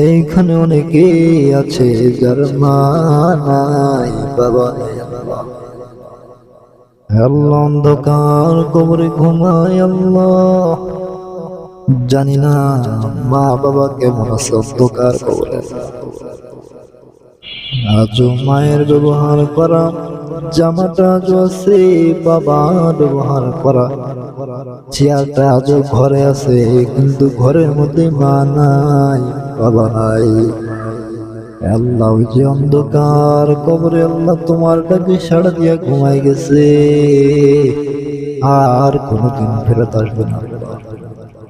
এইখানে অনেকে আছে যার মা নাই, বাবা আল্লাহ অন্ধকার কবরে ঘুমায়, আল্লাহ। জানি না মা বাবা কেমন আছে অন্ধকার কবরে। আজও মায়ের ব্যবহার করা, জামাটা আছে বাবা ব্যবহার করা। চেয়ারটা আজও ঘরে আছে, কিন্তু ঘরের মধ্যে মা নাই, বাবা নাই। আল্লাহ যে অন্ধকার কবরে, আল্লাহ তোমার ডাকে সাড়া দিয়া ঘুমাই গেছে। আর কোনোদিন ফেরত আসবে না।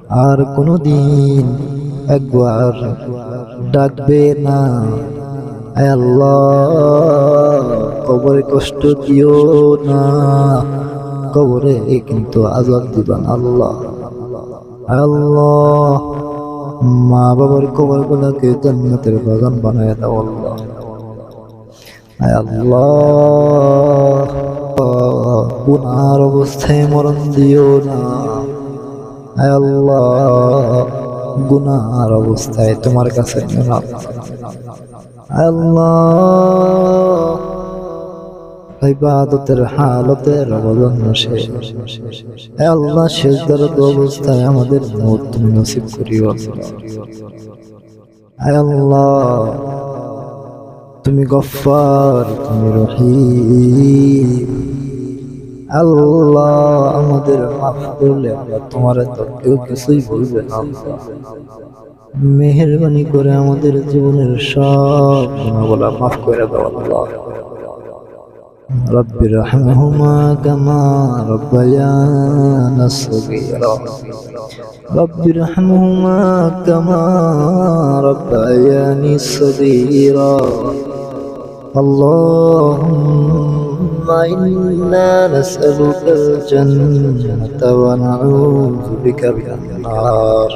আর কোনোদিন একবার ডাকবে না। কবরে কষ্ট দিও না। কবরে কিন্তু আজাদ দিবান আল্লাহ আল্লাহ। মা বাবার কবর গুলাকে জান্নাতের বাগান বানায় দাও আল্লাহ। আল্লাহ অবস্থায় মরণ দিও না। আল্লাহ, গুনার অবস্থায় তোমার কাছে আল্লাহ। ইবাদতের হালতের অবদান শেষ হে আল্লাহ শেষ অবস্থায় আমাদের মত নসিব করিও। আল্লাহ, তুমি গফফার, তুমি রহিম। আল্লাহ, আমাদের মাফ করলে তোমার কেউ কিছুই বলবে না। মেহরবানি করে আমাদের জীবনের সব গুণাগুলা মাফ করে দাও আল্লাহ رب ارحمهما كما ربيانا صغيرا رب ارحمهما كما ربياني صغيرا اللهم إنا نسألك الجنة ونعوذ بك من النار